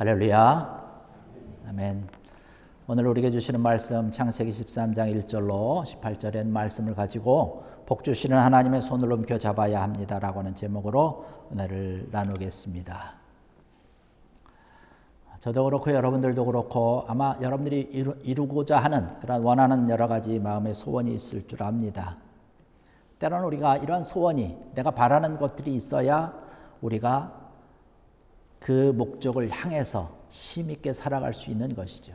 할렐루야. 아멘. 오늘 우리에게 주시는 말씀 창세기 13장 1절로 18절의 말씀을 가지고 복 주시는 하나님의 손을 넘겨 잡아야 합니다라고 하는 제목으로 은혜를 나누겠습니다. 저도 그렇고 여러분들도 그렇고 아마 여러분들이 이루, 이루고자 하는 그런 원하는 여러 가지 마음의 소원이 있을 줄 압니다. 때로는 우리가 이러한 소원이 내가 바라는 것들이 있어야 우리가 그 목적을 향해서 힘있게 살아갈 수 있는 것이죠.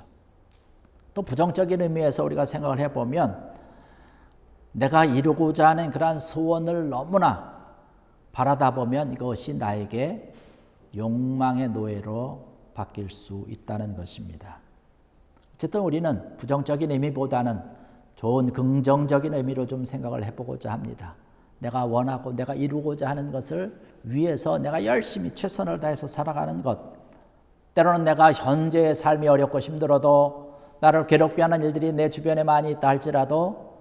또 부정적인 의미에서 우리가 생각을 해보면 내가 이루고자 하는 그러한 소원을 너무나 바라다 보면 이것이 나에게 욕망의 노예로 바뀔 수 있다는 것입니다. 어쨌든 우리는 부정적인 의미보다는 좋은 긍정적인 의미로 좀 생각을 해보고자 합니다. 내가 원하고 내가 이루고자 하는 것을 위해서 내가 열심히 최선을 다해서 살아가는 것. 때로는 내가 현재의 삶이 어렵고 힘들어도 나를 괴롭게 하는 일들이 내 주변에 많이 있다 할지라도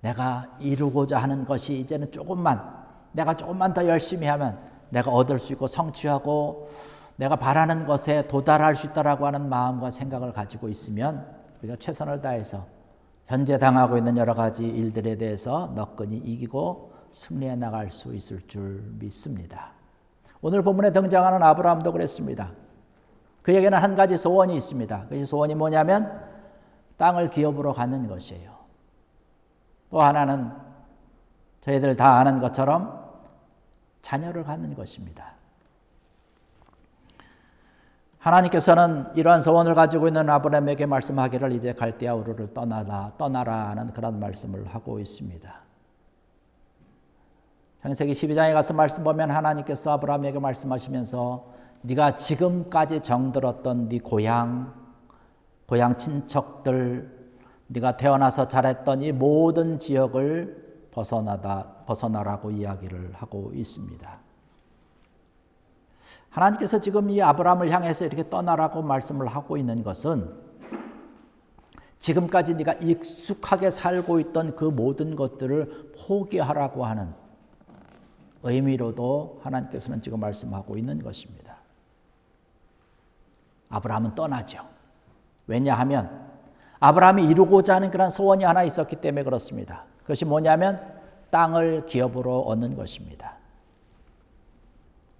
내가 이루고자 하는 것이 이제는 조금만 내가 조금만 더 열심히 하면 내가 얻을 수 있고 성취하고 내가 바라는 것에 도달할 수 있다라고 하는 마음과 생각을 가지고 있으면 우리가 최선을 다해서 현재 당하고 있는 여러 가지 일들에 대해서 너끈히 이기고 승리해 나갈 수 있을 줄 믿습니다. 오늘 본문에 등장하는 아브라함도 그랬습니다. 그에게는 한 가지 소원이 있습니다. 그 소원이 뭐냐면 땅을 기업으로 갖는 것이에요. 또 하나는 저희들 다 아는 것처럼 자녀를 갖는 것입니다. 하나님께서는 이러한 소원을 가지고 있는 아브라함에게 말씀하기를 이제 갈대아 우르를 떠나라 떠나라는 그런 말씀을 하고 있습니다. 창세기 12장에 가서 말씀 보면 하나님께서 아브라함에게 말씀하시면서 네가 지금까지 정들었던 네 고향 고향 친척들 네가 태어나서 자랐던 이 모든 지역을 벗어나다 벗어나라고 이야기를 하고 있습니다. 하나님께서 지금 이 아브라함을 향해서 이렇게 떠나라고 말씀을 하고 있는 것은 지금까지 네가 익숙하게 살고 있던 그 모든 것들을 포기하라고 하는 의미로도 하나님께서는 지금 말씀하고 있는 것입니다. 아브라함은 떠나죠. 왜냐하면 아브라함이 이루고자 하는 그런 소원이 하나 있었기 때문에 그렇습니다. 그것이 뭐냐면 땅을 기업으로 얻는 것입니다.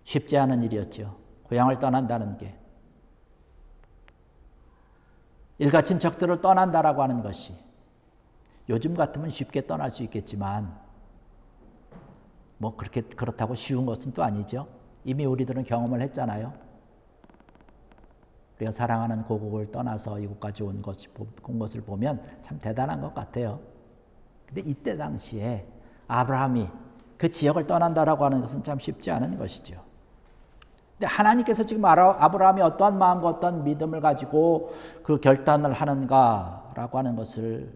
쉽지 않은 일이었죠. 고향을 떠난다는 게. 일가 친척들을 떠난다라고 하는 것이 요즘 같으면 쉽게 떠날 수 있겠지만 뭐 그렇게 그렇다고 쉬운 것은 또 아니죠. 이미 우리들은 경험을 했잖아요. 우리가 사랑하는 고국을 떠나서 이곳까지 온, 것이, 온 것을 보면 참 대단한 것 같아요. 근데 이때 당시에 아브라함이 그 지역을 떠난다라고 하는 것은 참 쉽지 않은 것이죠. 근데 하나님께서 지금 아브라함이 어떠한 마음과 어떠한 믿음을 가지고 그 결단을 하는가라고 하는 것을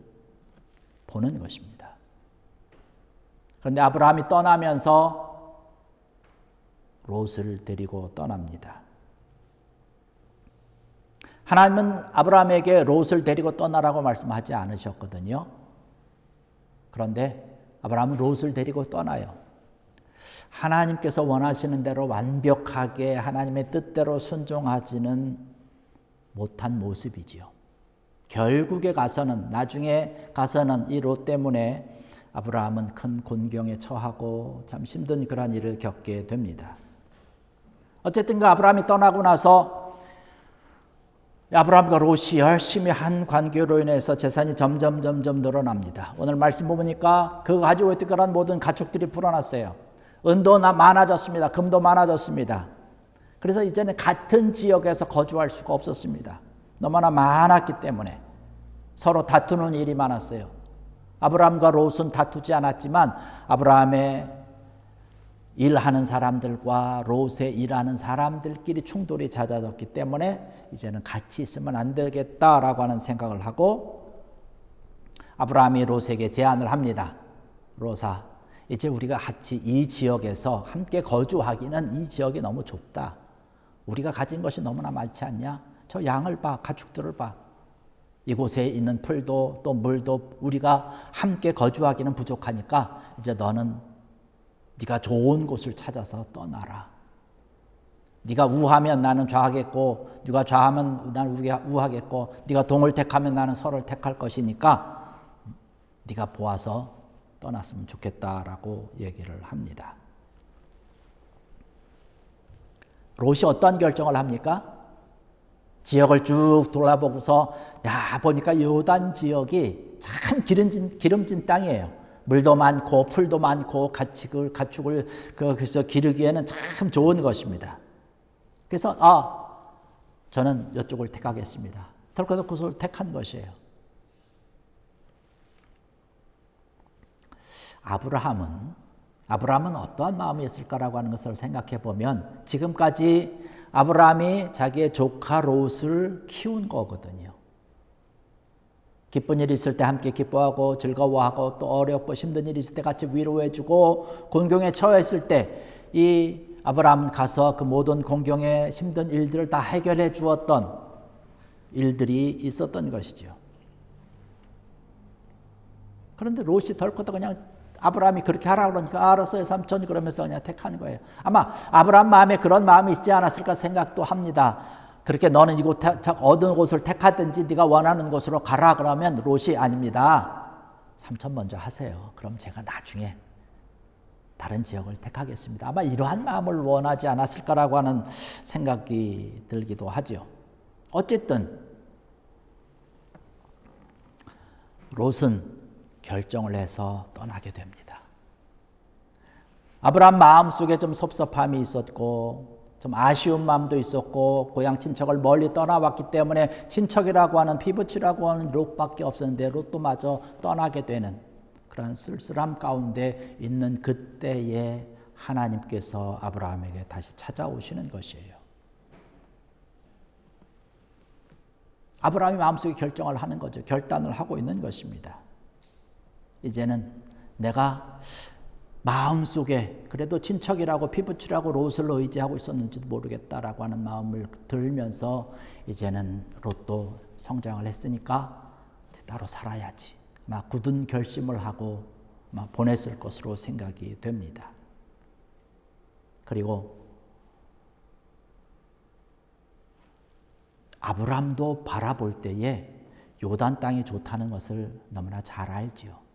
보는 것입니다. 그런데 아브라함이 떠나면서 롯을 데리고 떠납니다. 하나님은 아브라함에게 롯을 데리고 떠나라고 말씀하지 않으셨거든요. 그런데 아브라함은 롯을 데리고 떠나요. 하나님께서 원하시는 대로 완벽하게 하나님의 뜻대로 순종하지는 못한 모습이지요. 결국에 가서는 나중에 가서는 이 롯 때문에 아브라함은 큰 곤경에 처하고 참 힘든 그러한 일을 겪게 됩니다. 어쨌든 그 아브라함이 떠나고 나서 아브라함과 롯이 열심히 한 관계로 인해서 재산이 점점 점점 늘어납니다. 오늘 말씀 보니까 그 가지고 있던 그런 모든 가축들이 불어났어요. 은도 많아졌습니다. 금도 많아졌습니다. 그래서 이제는 같은 지역에서 거주할 수가 없었습니다. 너무나 많았기 때문에 서로 다투는 일이 많았어요. 아브라함과 롯은 다투지 않았지만 아브라함의 일하는 사람들과 롯의 일하는 사람들끼리 충돌이 잦아졌기 때문에 이제는 같이 있으면 안 되겠다라고 하는 생각을 하고 아브라함이 롯에게 제안을 합니다. 롯아, 이제 우리가 같이 이 지역에서 함께 거주하기는 이 지역이 너무 좁다. 우리가 가진 것이 너무나 많지 않냐? 저 양을 봐, 가축들을 봐. 이곳에 있는 풀도 또 물도 우리가 함께 거주하기는 부족하니까 이제 너는 네가 좋은 곳을 찾아서 떠나라. 네가 우하면 나는 좌하겠고 네가 좌하면 나는 우하겠고 네가 동을 택하면 나는 서를 택할 것이니까 네가 보아서 떠났으면 좋겠다라고 얘기를 합니다. 롯이 어떤 결정을 합니까? 지역을 쭉 돌아보고서 야 보니까 요단 지역이 참 기름진 기름진 땅이에요. 물도 많고 풀도 많고 가축을 가축을 그- 그래서 기르기에는 참 좋은 것입니다. 그래서 아 저는 이쪽을 택하겠습니다. 덜커덕 그것을 택한 것이에요. 아브라함은 아브라함은 어떠한 마음이었을까라고 하는 것을 생각해 보면 지금까지 아브라함이 자기의 조카 롯을 키운 거거든요. 기쁜 일 있을 때 함께 기뻐하고 즐거워하고 또 어렵고 힘든 일 있을 때 같이 위로해주고 곤경에 처했을 때 이 아브라함 가서 그 모든 공경의 힘든 일들을 다 해결해 주었던 일들이 있었던 것이죠. 그런데 롯이 덜커도 그냥 아브라함이 그렇게 하라 그러니까 알았어요 삼촌 그러면서 그냥 택한 거예요. 아마 아브라함 마음에 그런 마음이 있지 않았을까 생각도 합니다. 그렇게 너는 이곳 얻은 곳을 택하든지 네가 원하는 곳으로 가라 그러면 롯이 아닙니다. 삼촌 먼저 하세요. 그럼 제가 나중에 다른 지역을 택하겠습니다. 아마 이러한 마음을 원하지 않았을까라고 하는 생각이 들기도 하죠. 어쨌든 롯은 결정을 해서 떠나게 됩니다. 아브라함 마음속에 좀 섭섭함이 있었고 좀 아쉬운 마음도 있었고 고향 친척을 멀리 떠나왔기 때문에 친척이라고 하는 피부치라고 하는 롯밖에 없었는데 롯도 마저 떠나게 되는 그런 쓸쓸함 가운데 있는 그때에 하나님께서 아브라함에게 다시 찾아오시는 것이에요. 아브라함이 마음속에 결정을 하는 거죠. 결단을 하고 있는 것입니다. 이제는 내가 마음속에 그래도 친척이라고 피부치라고 롯을 의지하고 있었는지도 모르겠다라고 하는 마음을 들면서 이제는 롯도 성장을 했으니까 따로 살아야지. 막 굳은 결심을 하고 막 보냈을 것으로 생각이 됩니다. 그리고 아브라함도 바라볼 때에 요단 땅이 좋다는 것을 너무나 잘 알지요.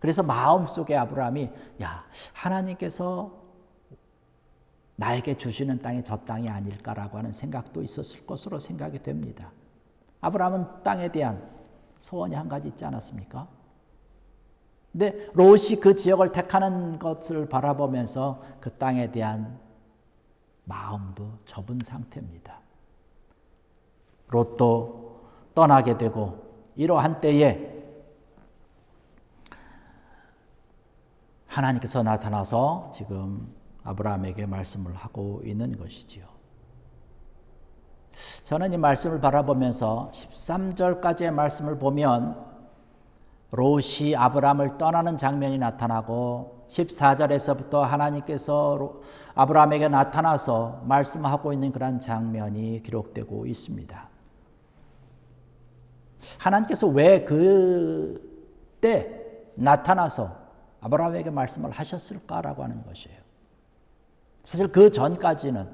그래서 마음속에 아브라함이 야 하나님께서 나에게 주시는 땅이 저 땅이 아닐까라고 하는 생각도 있었을 것으로 생각이 됩니다. 아브라함은 땅에 대한 소원이 한 가지 있지 않았습니까? 근데 롯이 그 지역을 택하는 것을 바라보면서 그 땅에 대한 마음도 접은 상태입니다. 롯도 떠나게 되고 이러한 때에 하나님께서 나타나서 지금 아브라함에게 말씀을 하고 있는 것이지요. 저는 이 말씀을 바라보면서 13절까지의 말씀을 보면 롯이 아브라함을 떠나는 장면이 나타나고 14절에서부터 하나님께서 아브라함에게 나타나서 말씀하고 있는 그런 장면이 기록되고 있습니다. 하나님께서 왜 그때 나타나서 아브라함에게 말씀을 하셨을까라고 하는 것이에요. 사실 그 전까지는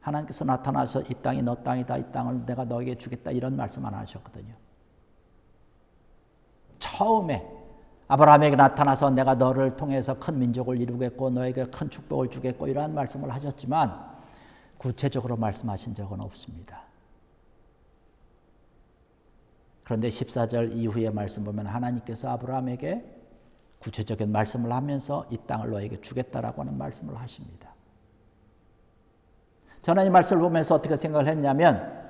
하나님께서 나타나서 이 땅이 너 땅이다, 이 땅을 내가 너에게 주겠다 이런 말씀 안 하셨거든요. 처음에 아브라함에게 나타나서 내가 너를 통해서 큰 민족을 이루겠고 너에게 큰 축복을 주겠고 이러한 말씀을 하셨지만 구체적으로 말씀하신 적은 없습니다. 그런데 14절 이후의 말씀 보면 하나님께서 아브라함에게 구체적인 말씀을 하면서 이 땅을 너에게 주겠다라고 하는 말씀을 하십니다. 저는 이 말씀을 보면서 어떻게 생각을 했냐면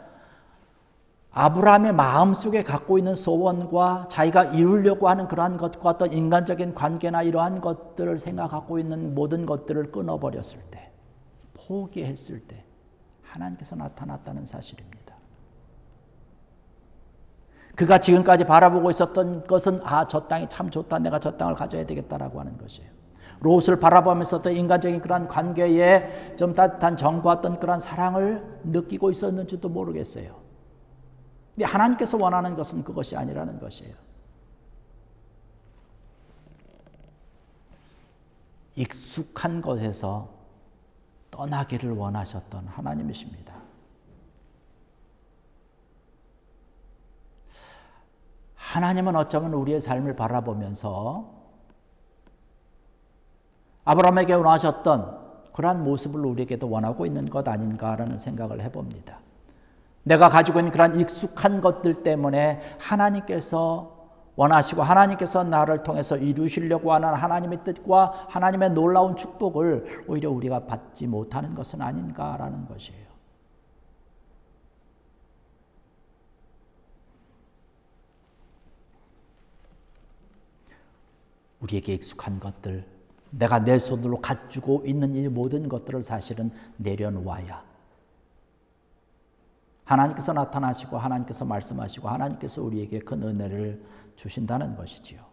아브라함의 마음속에 갖고 있는 소원과 자기가 이루려고 하는 그러한 것과 어떤 인간적인 관계나 이러한 것들을 생각하고 있는 모든 것들을 끊어버렸을 때, 포기했을 때 하나님께서 나타났다는 사실입니다. 그가 지금까지 바라보고 있었던 것은 아, 저 땅이 참 좋다. 내가 저 땅을 가져야 되겠다라고 하는 것이에요. 롯을 바라보면서 또 인간적인 그런 관계에 좀 따뜻한 정과 어떤 그런 사랑을 느끼고 있었는지도 모르겠어요. 근데 하나님께서 원하는 것은 그것이 아니라는 것이에요. 익숙한 것에서 떠나기를 원하셨던 하나님이십니다. 하나님은 어쩌면 우리의 삶을 바라보면서 아브라함에게 원하셨던 그러한 모습을 우리에게도 원하고 있는 것 아닌가라는 생각을 해봅니다. 내가 가지고 있는 그러한 익숙한 것들 때문에 하나님께서 원하시고 하나님께서 나를 통해서 이루시려고 하는 하나님의 뜻과 하나님의 놀라운 축복을 오히려 우리가 받지 못하는 것은 아닌가라는 것이에요. 우리에게 익숙한 것들, 내가 내 손으로 가지고 있는 이 모든 것들을 사실은 내려놓아야 하나님께서 나타나시고 하나님께서 말씀하시고 하나님께서 우리에게 큰 은혜를 주신다는 것이지요.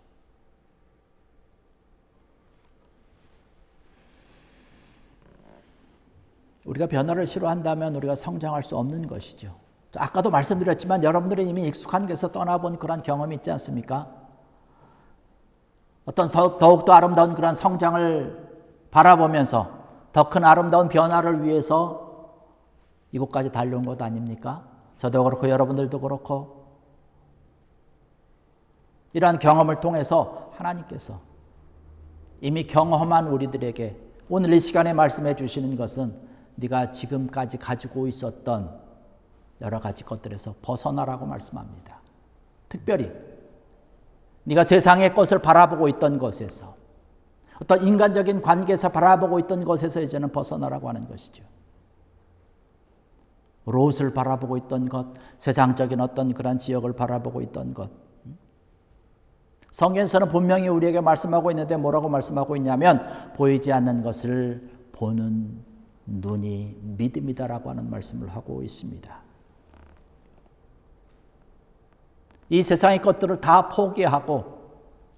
우리가 변화를 싫어한다면 우리가 성장할 수 없는 것이죠. 아까도 말씀드렸지만 여러분들이 이미 익숙한 곳에서 떠나본 그런 경험이 있지 않습니까? 어떤 더욱더 아름다운 그런 성장을 바라보면서 더 큰 아름다운 변화를 위해서 이곳까지 달려온 것 아닙니까? 저도 그렇고 여러분들도 그렇고 이러한 경험을 통해서 하나님께서 이미 경험한 우리들에게 오늘 이 시간에 말씀해 주시는 것은 네가 지금까지 가지고 있었던 여러 가지 것들에서 벗어나라고 말씀합니다. 특별히 네가 세상의 것을 바라보고 있던 것에서 어떤 인간적인 관계에서 바라보고 있던 것에서 이제는 벗어나라고 하는 것이죠. 롯을 바라보고 있던 것, 세상적인 어떤 그런 지역을 바라보고 있던 것. 성경에서는 분명히 우리에게 말씀하고 있는데 뭐라고 말씀하고 있냐면 보이지 않는 것을 보는 눈이 믿음이다라고 하는 말씀을 하고 있습니다. 이 세상의 것들을 다 포기하고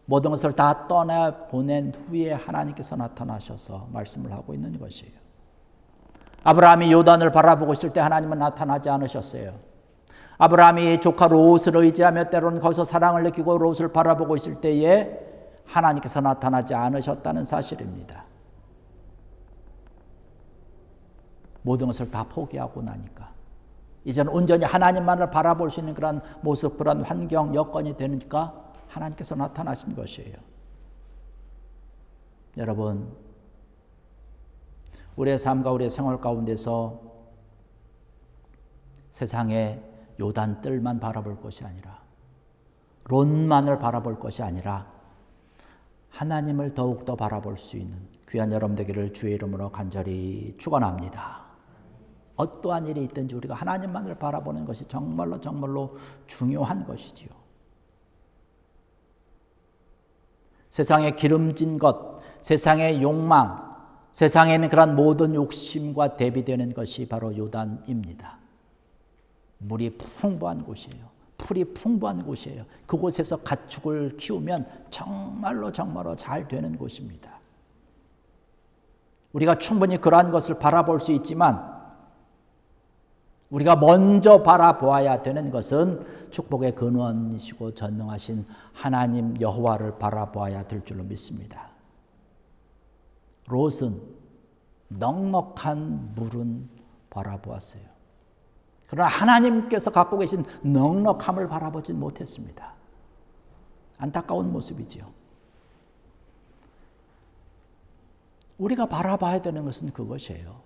모든 것을 다 떠나 보낸 후에 하나님께서 나타나셔서 말씀을 하고 있는 것이에요. 아브라함이 요단을 바라보고 있을 때 하나님은 나타나지 않으셨어요. 아브라함이 조카 롯을 의지하며 때로는 거기서 사랑을 느끼고 롯을 바라보고 있을 때에 하나님께서 나타나지 않으셨다는 사실입니다. 모든 것을 다 포기하고 나니까 이제는 온전히 하나님만을 바라볼 수 있는 그런 모습, 그런 환경, 여건이 되니까 하나님께서 나타나신 것이에요. 여러분, 우리의 삶과 우리의 생활 가운데서 세상의 요단 뜰만 바라볼 것이 아니라 론만을 바라볼 것이 아니라 하나님을 더욱더 바라볼 수 있는 귀한 여러분 되기를 주의 이름으로 간절히 축원합니다. 어떠한 일이 있든지 우리가 하나님만을 바라보는 것이 정말로 정말로 중요한 것이지요. 세상에 기름진 것, 세상의 욕망, 세상에 있는 그런 모든 욕심과 대비되는 것이 바로 요단입니다. 물이 풍부한 곳이에요. 풀이 풍부한 곳이에요. 그곳에서 가축을 키우면 정말로 정말로 잘 되는 곳입니다. 우리가 충분히 그러한 것을 바라볼 수 있지만 우리가 먼저 바라보아야 되는 것은 축복의 근원이시고 전능하신 하나님 여호와를 바라보아야 될 줄로 믿습니다. 롯은 넉넉한 물은 바라보았어요. 그러나 하나님께서 갖고 계신 넉넉함을 바라보지 못했습니다. 안타까운 모습이지요. 우리가 바라봐야 되는 것은 그것이에요.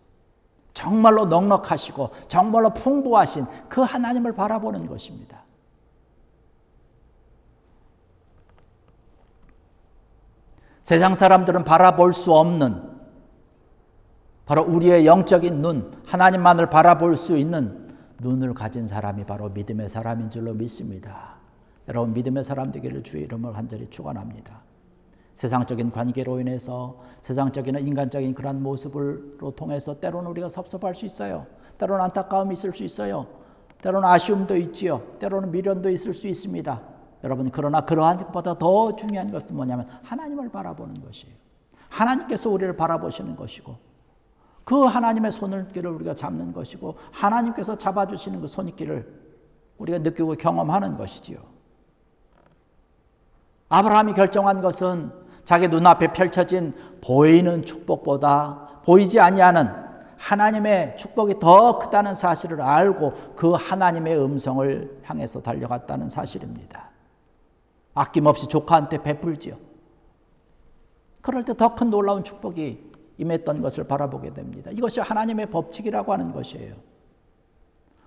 정말로 넉넉하시고 정말로 풍부하신 그 하나님을 바라보는 것입니다. 세상 사람들은 바라볼 수 없는 바로 우리의 영적인 눈, 하나님만을 바라볼 수 있는 눈을 가진 사람이 바로 믿음의 사람인 줄로 믿습니다. 여러분 믿음의 사람 되기를 주의 이름을 간절히 축원합니다. 세상적인 관계로 인해서 세상적인 인간적인 그런 모습을로 통해서 때로는 우리가 섭섭할 수 있어요. 때로는 안타까움이 있을 수 있어요. 때로는 아쉬움도 있지요. 때로는 미련도 있을 수 있습니다. 여러분 그러나 그러한 것보다 더 중요한 것은 뭐냐면 하나님을 바라보는 것이에요. 하나님께서 우리를 바라보시는 것이고 그 하나님의 손길을 우리가 잡는 것이고 하나님께서 잡아주시는 그 손길을 우리가 느끼고 경험하는 것이지요. 아브라함이 결정한 것은 자기 눈앞에 펼쳐진 보이는 축복보다 보이지 아니하는 하나님의 축복이 더 크다는 사실을 알고 그 하나님의 음성을 향해서 달려갔다는 사실입니다. 아낌없이 조카한테 베풀지요. 그럴 때 더 큰 놀라운 축복이 임했던 것을 바라보게 됩니다. 이것이 하나님의 법칙이라고 하는 것이에요.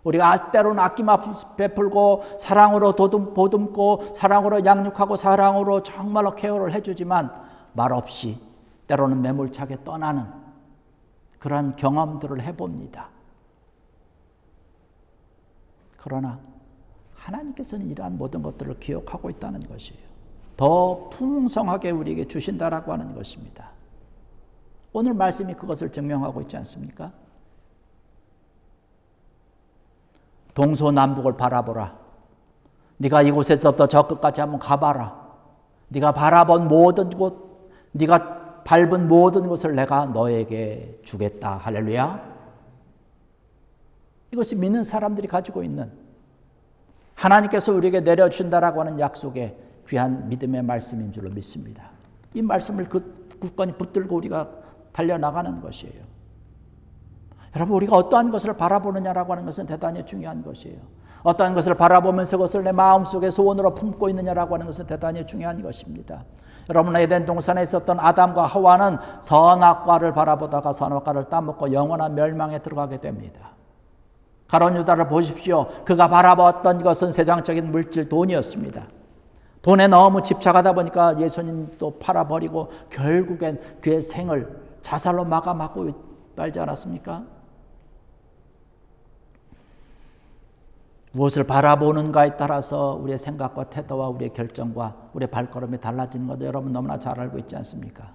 우리가 때로는 아낌없이 베풀고 사랑으로 도듬, 보듬고 사랑으로 양육하고 사랑으로 정말로 케어를 해주지만 말없이 때로는 매몰차게 떠나는 그러한 경험들을 해봅니다. 그러나 하나님께서는 이러한 모든 것들을 기억하고 있다는 것이에요. 더 풍성하게 우리에게 주신다라고 하는 것입니다. 오늘 말씀이 그것을 증명하고 있지 않습니까? 동서남북을 바라보라. 네가 이곳에서부터 저 끝까지 한번 가봐라. 네가 바라본 모든 곳, 네가 밟은 모든 것을 내가 너에게 주겠다. 할렐루야. 이것이 믿는 사람들이 가지고 있는 하나님께서 우리에게 내려준다라고 하는 약속의 귀한 믿음의 말씀인 줄로 믿습니다. 이 말씀을 그 굳건히 붙들고 우리가 달려나가는 것이에요. 여러분, 우리가 어떠한 것을 바라보느냐라고 하는 것은 대단히 중요한 것이에요. 어떠한 것을 바라보면서 그것을 내 마음속에 소원으로 품고 있느냐라고 하는 것은 대단히 중요한 것입니다. 여러분, 에덴 동산에 있었던 아담과 하와는 선악과를 바라보다가 선악과를 따먹고 영원한 멸망에 들어가게 됩니다. 가론 유다를 보십시오. 그가 바라보았던 것은 세상적인 물질 돈이었습니다. 돈에 너무 집착하다 보니까 예수님도 팔아버리고 결국엔 그의 생을 자살로 마감하고 말지 않았습니까? 무엇을 바라보는가에 따라서 우리의 생각과 태도와 우리의 결정과 우리의 발걸음이 달라지는 것도 여러분 너무나 잘 알고 있지 않습니까?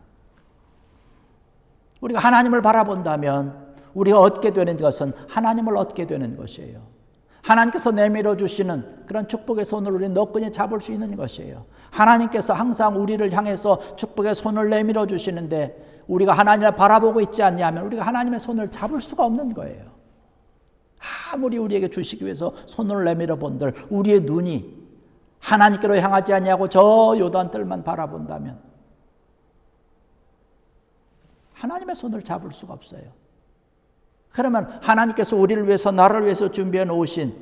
우리가 하나님을 바라본다면 우리가 얻게 되는 것은 하나님을 얻게 되는 것이에요. 하나님께서 내밀어 주시는 그런 축복의 손을 우리 너끈히 잡을 수 있는 것이에요. 하나님께서 항상 우리를 향해서 축복의 손을 내밀어 주시는데 우리가 하나님을 바라보고 있지 않냐면 우리가 하나님의 손을 잡을 수가 없는 거예요. 아무리 우리에게 주시기 위해서 손을 내밀어 본들 우리의 눈이 하나님께로 향하지 않냐고 저 요단들만 바라본다면 하나님의 손을 잡을 수가 없어요. 그러면 하나님께서 우리를 위해서 나를 위해서 준비해 놓으신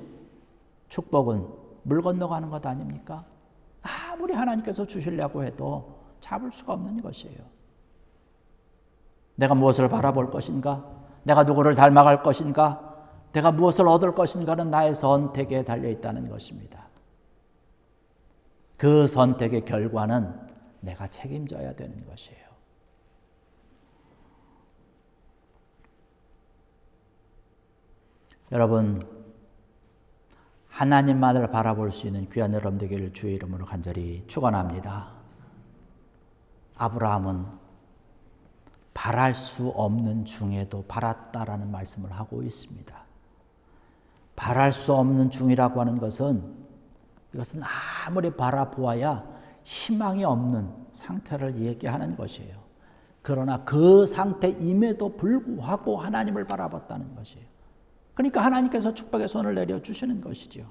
축복은 물 건너가는 것 아닙니까? 아무리 하나님께서 주시려고 해도 잡을 수가 없는 것이에요. 내가 무엇을 바라볼 것인가? 내가 누구를 닮아갈 것인가? 내가 무엇을 얻을 것인가는 나의 선택에 달려 있다는 것입니다. 그 선택의 결과는 내가 책임져야 되는 것이에요. 여러분, 하나님만을 바라볼 수 있는 귀한 여러분 되기를 주의 이름으로 간절히 축원합니다. 아브라함은 바랄 수 없는 중에도 바랐다라는 말씀을 하고 있습니다. 바랄 수 없는 중이라고 하는 것은 이것은 아무리 바라보아야 희망이 없는 상태를 얘기하는 것이에요. 그러나 그 상태임에도 불구하고 하나님을 바라봤다는 것이에요. 그러니까 하나님께서 축복의 손을 내려주시는 것이지요.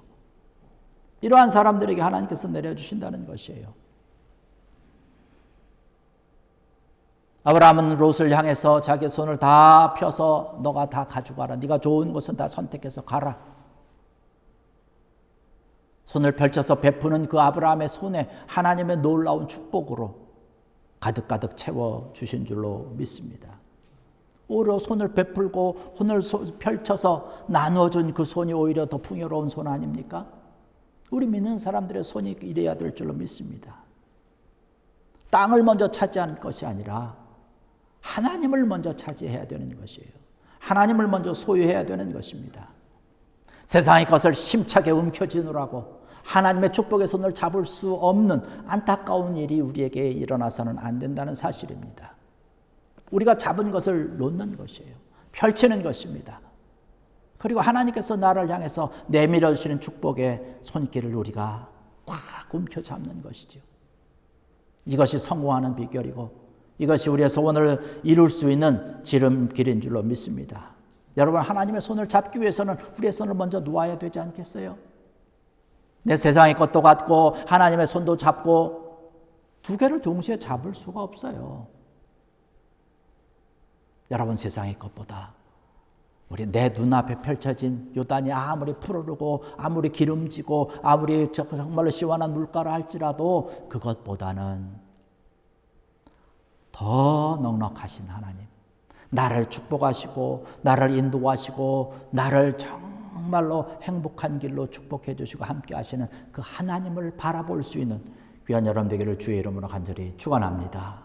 이러한 사람들에게 하나님께서 내려주신다는 것이에요. 아브라함은 롯을 향해서 자기 손을 다 펴서 너가 다 가져가라. 네가 좋은 곳은 다 선택해서 가라. 손을 펼쳐서 베푸는 그 아브라함의 손에 하나님의 놀라운 축복으로 가득가득 채워 주신 줄로 믿습니다. 오히려 손을 베풀고 손을 펼쳐서 나누어준 그 손이 오히려 더 풍요로운 손 아닙니까? 우리 믿는 사람들의 손이 이래야 될 줄로 믿습니다. 땅을 먼저 차지하는 것이 아니라 하나님을 먼저 차지해야 되는 것이에요. 하나님을 먼저 소유해야 되는 것입니다. 세상의 것을 심차게 움켜쥐느라고 하나님의 축복의 손을 잡을 수 없는 안타까운 일이 우리에게 일어나서는 안 된다는 사실입니다. 우리가 잡은 것을 놓는 것이에요. 펼치는 것입니다. 그리고 하나님께서 나를 향해서 내밀어 주시는 축복의 손길을 우리가 꽉 움켜 잡는 것이죠. 이것이 성공하는 비결이고 이것이 우리의 소원을 이룰 수 있는 지름길인 줄로 믿습니다. 여러분 하나님의 손을 잡기 위해서는 우리의 손을 먼저 놓아야 되지 않겠어요? 내 세상의 것도 갖고 하나님의 손도 잡고 두 개를 동시에 잡을 수가 없어요. 여러분 세상의 것보다 우리 내 눈앞에 펼쳐진 요단이 아무리 푸르르고 아무리 기름지고 아무리 정말로 시원한 물가라 할지라도 그것보다는 더 넉넉하신 하나님 나를 축복하시고 나를 인도하시고 나를 정말로 행복한 길로 축복해 주시고 함께 하시는 그 하나님을 바라볼 수 있는 귀한 여러분 되기를 주의 이름으로 간절히 축원합니다.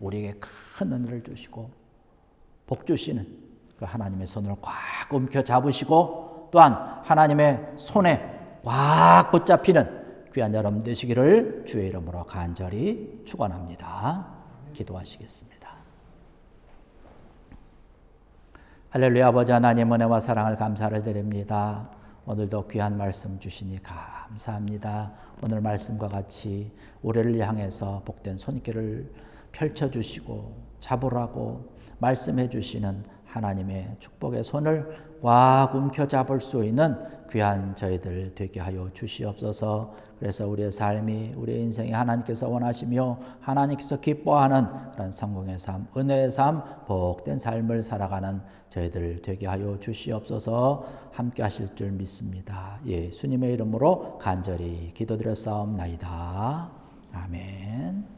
우리에게 큰 은혜를 주시고 복 주시는 그 하나님의 손을 꽉 움켜 잡으시고 또한 하나님의 손에 꽉 붙잡히는 귀한 여러분 되시기를 주의 이름으로 간절히 축원합니다. 기도하시겠습니다. 할렐루야 아버지 하나님 은혜와 사랑을 감사를 드립니다. 오늘도 귀한 말씀 주시니 감사합니다. 오늘 말씀과 같이 우리를 향해서 복된 손길을 펼쳐 주시고 잡으라고 말씀해 주시는 하나님의 축복의 손을 꽉 움켜 잡을 수 있는 귀한 저희들 되게 하여 주시옵소서. 그래서 우리의 삶이 우리의 인생이 하나님께서 원하시며 하나님께서 기뻐하는 그런 성공의 삶, 은혜의 삶, 복된 삶을 살아가는 저희들 되게 하여 주시옵소서. 함께 하실 줄 믿습니다. 예수님의 이름으로 간절히 기도드렸사옵나이다. 아멘.